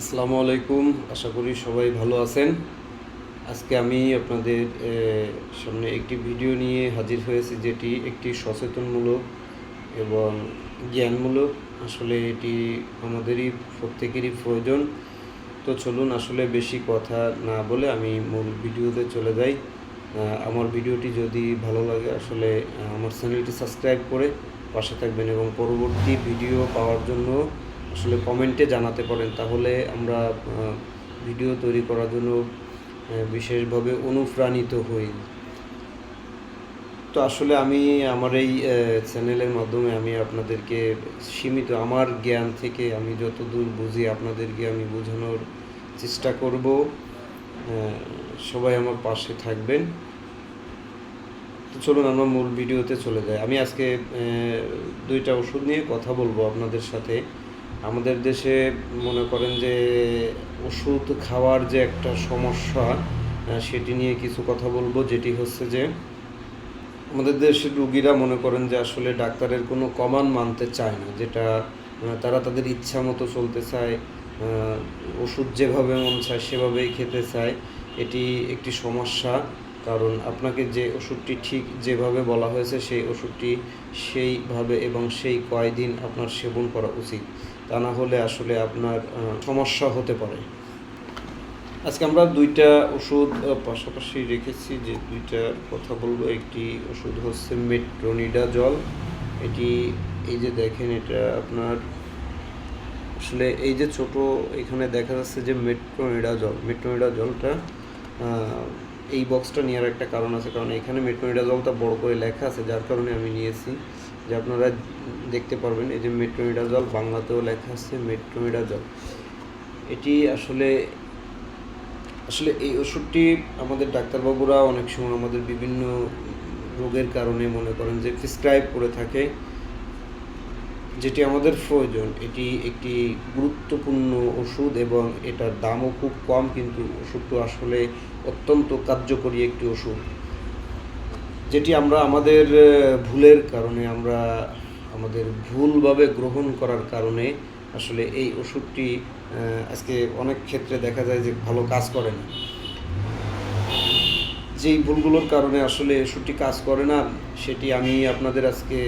আসসালামু আলাইকুম, আশা করি সবাই ভালো আছেন। আজকে আমি আপনাদের সামনে একটি ভিডিও নিয়ে হাজির হয়েছি যেটি একটি সচেতনমূলক এবং জ্ঞানমূলক। আসলে এটি আমাদেরই, প্রত্যেকেরই প্রয়োজন। তো চলুন আসলে বেশি কথা না বলে আমি মূল ভিডিওতে চলে যাই। আমার ভিডিওটি যদি ভালো লাগে আসলে আমার চ্যানেলটি সাবস্ক্রাইব করে পাশে থাকবেন এবং পরবর্তী ভিডিও পাওয়ার জন্য আসলে কমেন্টে জানাতে পারেন। তাহলে আমরা ভিডিও তৈরি করার জন্য বিশেষভাবে অনুপ্রাণিত হই। তো আসলে আমি আমার এই চ্যানেলের মাধ্যমে আমি আপনাদেরকে সীমিত আমার জ্ঞান থেকে আমি যতদূর বুঝি আপনাদেরকে আমি বোঝানোর চেষ্টা করব। সবাই আমার পাশে থাকবেন। তো চলুন আমরা মূল ভিডিওতে চলে যাই। আমি আজকে দুইটা ওষুধ নিয়ে কথা বলব আপনাদের সাথে। আমাদের দেশে মনে করেন যে ওষুধ খাওয়ার যে একটা সমস্যা সেটি নিয়ে কিছু কথা বলব, যেটি হচ্ছে যে আমাদের দেশের রুগীরা মনে করেন যে আসলে ডাক্তারের কোনো কমান মানতে চায় না, যেটা তারা তাদের ইচ্ছা মতো চলতে চায় ওষুধ যেভাবে মন চায় সেভাবেই খেতে চায়, এটি একটি সমস্যা। কারণ আপনাকে যে ওষুধটি ঠিক যেভাবে বলা হয়েছে, সেই ওষুধটি সেইভাবে এবং সেই কয়দিন আপনার সেবন করা উচিত। তা না হলে আসলে আপনার সমস্যা হতে পারে। আজকে আমরা দুইটা ওষুধ পাশাপাশি রেখেছি যে দুইটা কথা বলব। একটি ওষুধ হচ্ছে মেট্রোনিডা জল এটি এই যে দেখেন, এটা আপনার আসলে এই যে ছোট এখানে দেখা যাচ্ছে যে মেট্রোনিডা জল মেট্রোনিডা জলটা এই বক্সটা নেওয়ার একটা কারণ আছে। কারণ এখানে মেট্রোনিডা জলটা বড় করে লেখা আছে, যার কারণে আমি নিয়েছি। যে আপনারা দেখতে পারবেন, এই যে মেট্রোনিডা জল, বাংলাতেও লেখা আছে মেট্রোনিডা জল। এটি আসলে আসলে এই ওষুধটি আমাদের ডাক্তারবাবুরা অনেক সময় আমাদের বিভিন্ন রোগের কারণে মনে করেন যে প্রিসক্রাইব করে থাকে। যেটি আমাদের প্রয়োজন, এটি একটি গুরুত্বপূর্ণ ওষুধ এবং এটার দামও খুব কম, কিন্তু ওষুধটি আসলে অত্যন্ত কার্যকরী একটি ওষুধ। যেটি আমরা আমাদের ভুলের কারণে, আমরা আমাদের ভুলভাবে গ্রহণ করার কারণে আসলে এই ওষুধটি আজকে অনেক ক্ষেত্রে দেখা যায় যে ভালো কাজ করে না। যেই ভুলগুলোর কারণে আসলে ওষুধটি কাজ করে না, সেটি আমি আপনাদের আজকে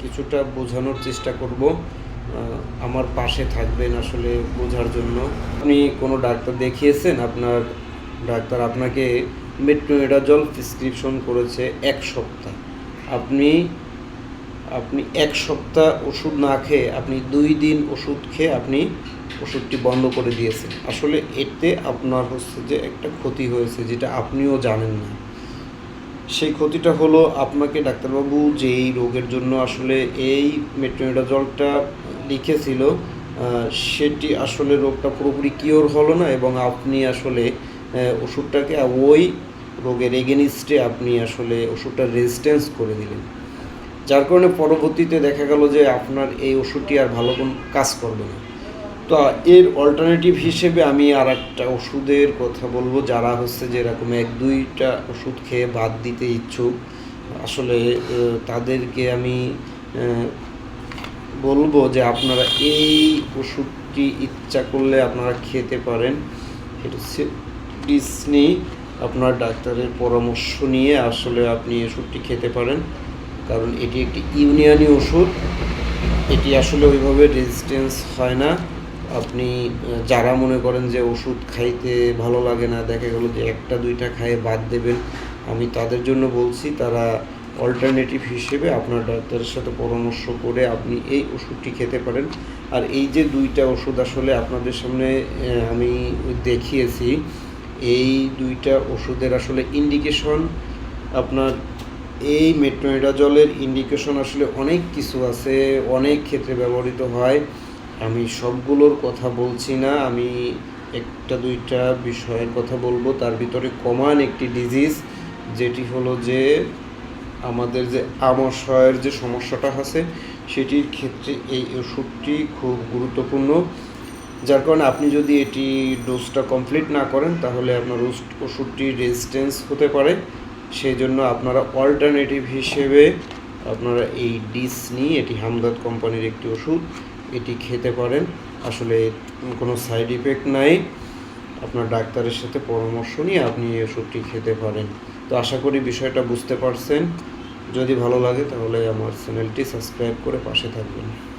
কিছুটা বোঝানোর চেষ্টা করব। আমার পাশে থাকবেন আসলে বোঝার জন্য। আপনি কোনো ডাক্তার দেখিয়েছেন? আপনার ডাক্তার আপনাকে মেট্রোএডাজল প্রেসক্রিপশন করেছে এক সপ্তাহ। আপনি আপনি এক সপ্তাহ ওষুধ না খেয়ে, আপনি দুই দিন ওষুধ খেয়ে আপনি ওষুধটি বন্ধ করে দিয়েছেন। আসলে এতে আপনার হচ্ছে যে একটা ক্ষতি হয়েছে, যেটা আপনিও জানেন না। সেই ক্ষতিটা হলো আপনাকে ডাক্তারবাবু যেই রোগের জন্য আসলে এই মেট্রোনিডাজলটা লিখেছিল সেটি আসলে রোগটা পুরোপুরি কিওর হলো না এবং আপনি আসলে ওষুধটাকে ওই রোগের এগেনিস্টে আপনি আসলে ওষুধটা রেজিস্ট্যান্স করে দিলেন। যার কারণে পরবর্তীতে দেখা গেল যে আপনার এই ওষুধটি আর ভালো কোন কাজ করবে না। তো এর অল্টারনেটিভ হিসেবে আমি আর একটা ওষুধের কথা বলব, যারা হচ্ছে যে এরকম এক, দুইটা ওষুধ খেয়ে বাদ দিতে ইচ্ছুক, আসলে তাদেরকে আমি বলব যে আপনারা এই ওষুধটি ইচ্ছা করলে আপনারা খেতে পারেন। এটা হচ্ছে ডিসনি আপনার ডাক্তারের পরামর্শ নিয়ে আসলে আপনি ওষুধটি খেতে পারেন। কারণ এটি একটি ইউনিয়নি ওষুধ। এটি আসলে ওইভাবে রেজিস্ট্যান্স হয় না। আপনি যারা মনে করেন যে ওষুধ খাইতে ভালো লাগে না, দেখা গেলো যে একটা, দুইটা খায়ে বাদ দেবেন। আমি তাদের জন্য বলছি, তারা অল্টারনেটিভ হিসেবে আপনার ডাক্তারের সাথে পরামর্শ করে আপনি এই ওষুধটি খেতে পারেন। আর এই যে দুইটা ওষুধ আসলে আপনাদের সামনে আমি দেখিয়েছি এই দুইটা ওষুধের আসলে ইন্ডিকেশন আপনার এই মেট্রোনিডাজলের ইন্ডিকেশন আসলে অনেক কিছু আছে, অনেক ক্ষেত্রে ব্যবহৃত হয়। আমি সবগুলোর কথা বলছি না, আমি একটা দুইটা বিষয়ের কথা বলব। তার ভিতরে কমান একটি ডিজিজ যেটি হলো যে আমাদের যে আমাশয়ের যে সমস্যাটা আছে, সেটির ক্ষেত্রে এই ওষুধটি খুব গুরুত্বপূর্ণ। যার কারণে আপনি যদি এটি ডোজটা কমপ্লিট না করেন, তাহলে আপনার ওষ- ওষুধটি রেজিস্ট্যান্স হতে পারে। সেই জন্য আপনারা অল্টারনেটিভ হিসেবে আপনারা এই ডিস নিয়ে, এটি হামদাদ কোম্পানির একটি ওষুধ, এটি খেতে পারেন। আসলে কোনো সাইড ইফেক্ট নাই। আপনার ডাক্তারের সাথে পরামর্শ নিয়ে আপনি এই ওষুধটি খেতে পারেন। তো আশা করি বিষয়টা বুঝতে পারছেন। যদি ভালো লাগে তাহলে আমার চ্যানেলটি সাবস্ক্রাইব করে পাশে থাকবেন।